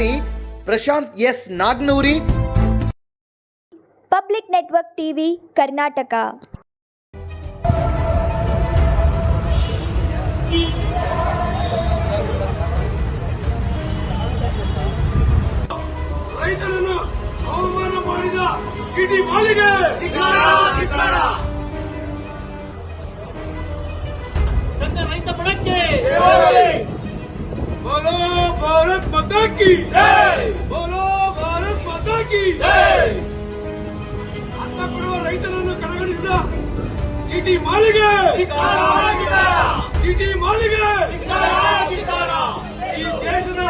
ವರದಿ Prashant S Nagnoori public network TV Karnataka ರೈತರನ್ನು ಅವಮಾನ ಮಾಡಿದ ಟಿಟಿ ಮಾಲಿಗೆ Bharat जय बोलो भारत माता की ಕಿ ಅನ್ನ ಕೊಡುವ ರೈತನನ್ನು ಕಡೆಗಣಿಸಿದ ಟಿಟಿ ಮಾಲಿಗೆ ಟಿಟಿ ಮಾಲಿಗೆ ಈ ದೇಶದ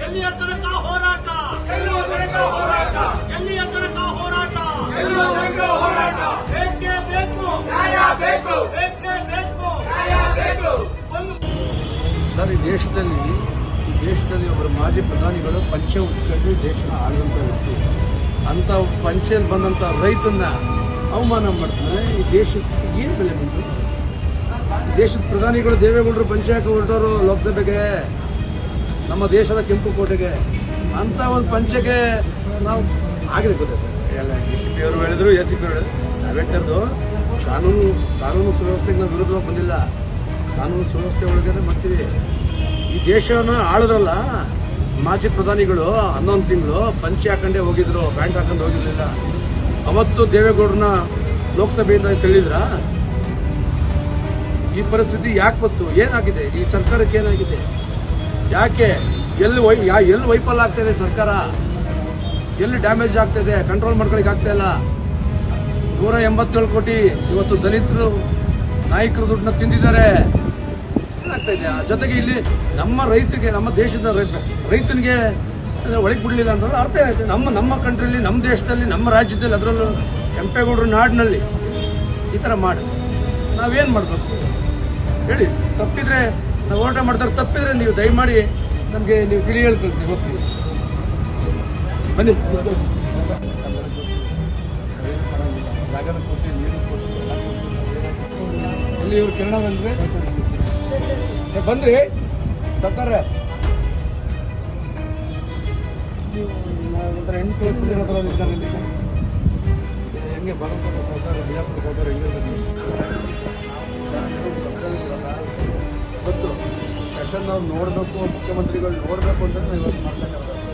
ಎಲ್ಲಿಯ ತನಕ ಹೋರಾಟ? ಎಲ್ಲಿಯ ತನಕ ಹೋರಾಟ? ಎಲ್ಲಿಯ ತನಕ ಹೋರಾಟ? ಎಲ್ಲಿಯ ತನಕ ಹೋರಾಟ? ಬೇಕೇ ಬೇಕು! ನ್ಯಾಯ ಬೇಕು! ಬೇಕೇ ಬೇಕು! ನ್ಯಾಯ ಬೇಕು! ಒಂದು ಸರ್ ಈ ದೇಶದಲ್ಲಿ ಈ ದೇಶದಲ್ಲಿ ಒಬ್ಬರು ಮಾಜಿ ಪ್ರಧಾನಿಗಳು ಪಂಚ ಉಟ್ಕೊಂಡು ದೇಶನ ಆಳುವಂಥ ವ್ಯಕ್ತಿ. ಅಂಥ ಪಂಚಲ್ಲಿ ಬಂದಂಥ ರೈತನ್ನ ಅವಮಾನ ಮಾಡ್ತಾನೆ. ಈ ದೇಶಕ್ಕೆ ಏನು ಬೆಲೆ ಬಂತು? ದೇಶದ ಪ್ರಧಾನಿಗಳು ದೇವೇಗೌಡರು ಪಂಚೆ ಹೊರಟವರು ಲೋಕಸಭೆಗೆ, ನಮ್ಮ ದೇಶದ ಕೆಂಪು ಕೋಟೆಗೆ. ಅಂಥ ಒಂದು ಪಂಚೆಗೆ ನಾವು ಗೊತ್ತಾಯ್ತು? ಎಲ್ಲ ಡಿ ಸಿ ಪಿ ಅವರು ಹೇಳಿದ್ರು, ಎ ಸಿ ಪಿ ಹೇಳಿದ್ರು. ಕಾನೂನು ಕಾನೂನು ಸುವ್ಯವಸ್ಥೆಗೆ ನಾವು ವಿರುದ್ಧವಾಗಿ ಬಂದಿಲ್ಲ. ಕಾನೂನು ಸುವ್ಯವಸ್ಥೆ ಒಳಗಡೆ ಮಾಡ್ತೀವಿ ಈ ದೇಶವನ್ನು ಆಳಿದ್ರಲ್ಲ? ಮಾಜಿ ಪ್ರಧಾನಿಗಳು ಹನ್ನೊಂದು ತಿಂಗಳು ಪಂಚೆ ಹಾಕೊಂಡೇ ಹೋಗಿದ್ರು ಪ್ಯಾಂಟ್ ಹಾಕೊಂಡು ಹೋಗಿರಲಿಲ್ಲ. ಅವತ್ತು ದೇವೇಗೌಡರನ್ನ ಲೋಕಸಭೆಯಿಂದ ತಿಳಿದ್ರ? ಈ ಪರಿಸ್ಥಿತಿ ಯಾಕೆ ಬಂತು? ಏನಾಗಿದೆ? ಈ ಸರ್ಕಾರಕ್ಕೆ ಏನಾಗಿದೆ? ಯಾಕೆ? ಎಲ್ಲಿ ವೈ ಯಾ ಎಲ್ಲಿ ವೈಫಲ್ಯ ಆಗ್ತಾಯಿದೆ ಸರ್ಕಾರ? ಎಲ್ಲಿ ಡ್ಯಾಮೇಜ್ ಆಗ್ತಾಯಿದೆ ಕಂಟ್ರೋಲ್ ಮಾಡ್ಕೊಳಕ್ಕೆ ಆಗ್ತಾ ಇಲ್ಲ. ನೂರ ಎಂಬತ್ತೇಳು ಕೋಟಿ ಇವತ್ತು ದಲಿತರು ನಾಯಕರು ದುಡ್ಡನ್ನ ತಿಂದಿದ್ದಾರೆ. ಏನಾಗ್ತಾ ಇದೆ. ಜೊತೆಗೆ ಇಲ್ಲಿ ನಮ್ಮ ರೈತಗೆ ನಮ್ಮ ದೇಶದ ರೈತ ರೈತನಿಗೆ ಒಳಗೆ ಬಿಡಲಿಲ್ಲ ಅಂತಂದ್ರೆ ಅರ್ಥ ಆಯ್ತು. ನಮ್ಮ ನಮ್ಮ ಕಂಟ್ರಿಲಿ, ನಮ್ಮ ದೇಶದಲ್ಲಿ, ನಮ್ಮ ರಾಜ್ಯದಲ್ಲಿ ಅದರಲ್ಲೂ ಕೆಂಪೇಗೌಡರ ನಾಡಿನಲ್ಲಿ ಈ ಥರ ಮಾಡಿ. ನಾವೇನು ಮಾಡಬೇಕು? ಹೇಳಿ. ತಪ್ಪಿದ್ರೆ ನಾವು ಓಟ ಮಾಡ್ತಾರೆ. ತಪ್ಪಿದ್ರೆ ನೀವು ದಯಮಾಡಿ ನಮಗೆ ನೀವು ತಿಳಿ ಕಳಿಸಿ ಹೋಗ್ತೀವಿ ಬನ್ನಿ. ಇಲ್ಲಿ ಇವರು ಕಿರಣ ಬಂದ್ರೆ ಬಂದ್ರಿ. ಸರ್ಕಾರ ಒಂಥರ ಹೆಂಗೆ ಬರೋದು ಸರ್ಕಾರ ಬಿಜಾಪುರ ಸರ್ಕಾರ ಹೆಂಗೆ ಗೊತ್ತು ಸೆಷನ್ ನಾವು ನೋಡಬೇಕು, ಮುಖ್ಯಮಂತ್ರಿಗಳು ನೋಡಬೇಕು ಅಂತ ಇವತ್ತು ಮಾಡ್ತಾ ಇರೋದು